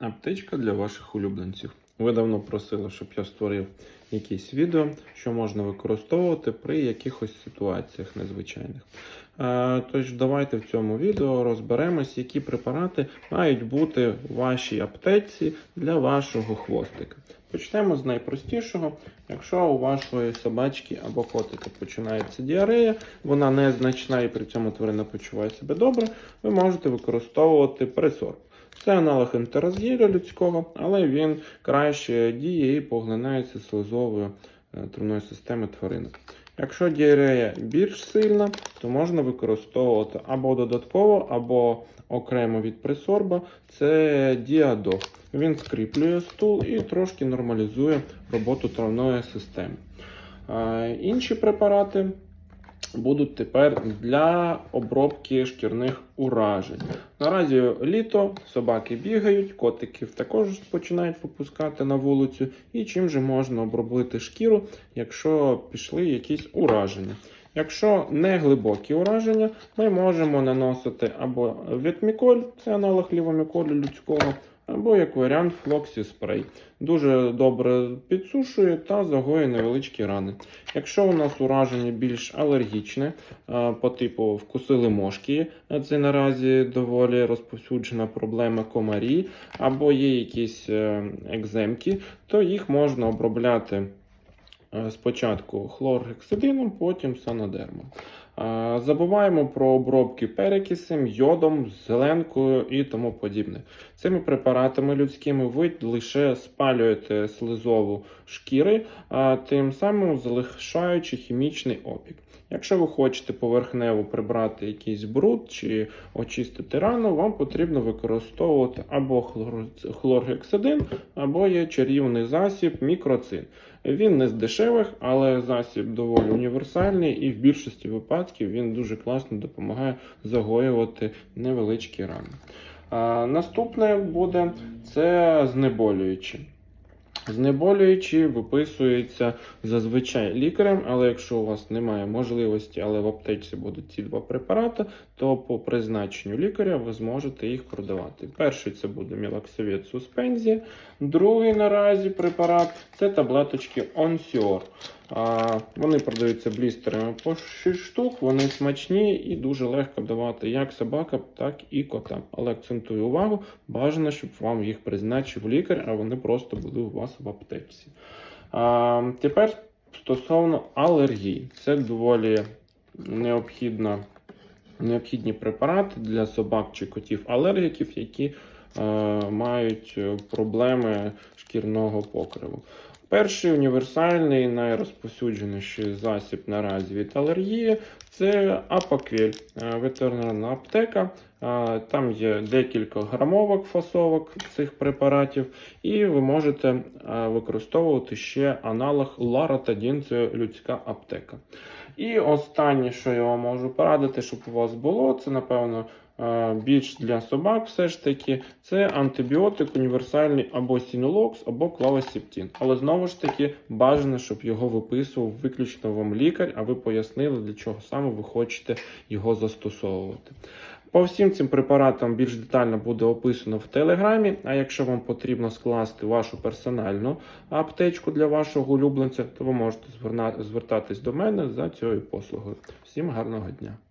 Аптечка для ваших улюбленців. Ви давно просили, щоб я створив якісь відео, що можна використовувати при якихось ситуаціях незвичайних. Е, Тож давайте в цьому відео розберемось, які препарати мають бути в вашій аптеці для вашого хвостика. Почнемо з найпростішого. Якщо у вашої собачки або котика починається діарея, вона незначна і при цьому тварина почуває себе добре, ви можете використовувати пресорб. Це аналог ентерозгілля людського, але він краще діє і поглинається слизовою е, травної системи тварини. Якщо діарея більш сильна, то можна використовувати або додатково, або окремо від пресорба. Це діадох. Він скріплює стул і трошки нормалізує роботу травної системи. Е, Інші препарати будуть тепер для обробки шкірних уражень. Наразі літо, собаки бігають, котиків також починають випускати на вулицю. І чим же можна обробити шкіру, якщо пішли якісь ураження? Якщо не глибокі ураження, ми можемо наносити або вітміколь, це аналог лівоміколю людського, або як варіант флоксі-спрей. Дуже добре підсушує та загоює невеличкі рани. Якщо у нас ураження більш алергічне, по типу вкусили мошки, це наразі доволі розповсюджена проблема комарі, або є якісь е, екземки, то їх можна обробляти е, спочатку хлоргексидином, потім санодермом. Забуваємо про обробки перекисем, йодом, зеленкою і тому подібне. Цими препаратами людськими ви лише спалюєте слизову шкіри, тим самим залишаючи хімічний опік. Якщо ви хочете поверхнево прибрати якийсь бруд чи очистити рану, вам потрібно використовувати або хлор- хлоргексидин, або є чарівний засіб мікроцин. Він не з дешевих, але засіб доволі універсальний і в більшості випадків він дуже класно допомагає загоювати невеличкі рани. А, наступне буде це знеболюючі. Знеболюючі виписується зазвичай лікарем, але якщо у вас немає можливості, але в аптеці будуть ці два препарати, то по призначенню лікаря ви зможете їх продавати. Перший це буде мілаксовіт суспензія, другий наразі препарат це таблеточки Onsior. Вони продаються блістерами по 6 штук, вони смачні і дуже легко давати як собакам, так і котам. Але акцентую увагу, бажано, щоб вам їх призначив лікар, а вони просто були у вас в аптеці. А, Тепер стосовно алергії, це доволі необхідна, необхідні препарати для собак чи котів алергіків, які е, мають е, проблеми шкірного покриву. Перший універсальний найрозповсюдженіший засіб наразі від алергії це апаквель, е, ветеринарна аптека. Е, Там є декілька грамовок фасовок цих препаратів, і ви можете е, використовувати ще аналог Ларатадін, це людська аптека. І останнє, що я вам можу порадити, щоб у вас було, це напевно більш для собак, все ж таки, це антибіотик універсальний або сінолокс, або клавасептин. Але знову ж таки бажано, щоб його виписував виключно вам лікар, а ви пояснили, для чого саме ви хочете його застосовувати. По всім цим препаратам більш детально буде описано в телеграмі. А якщо вам потрібно скласти вашу персональну аптечку для вашого улюбленця, то ви можете звертатись до мене за цією послугою. Всім гарного дня!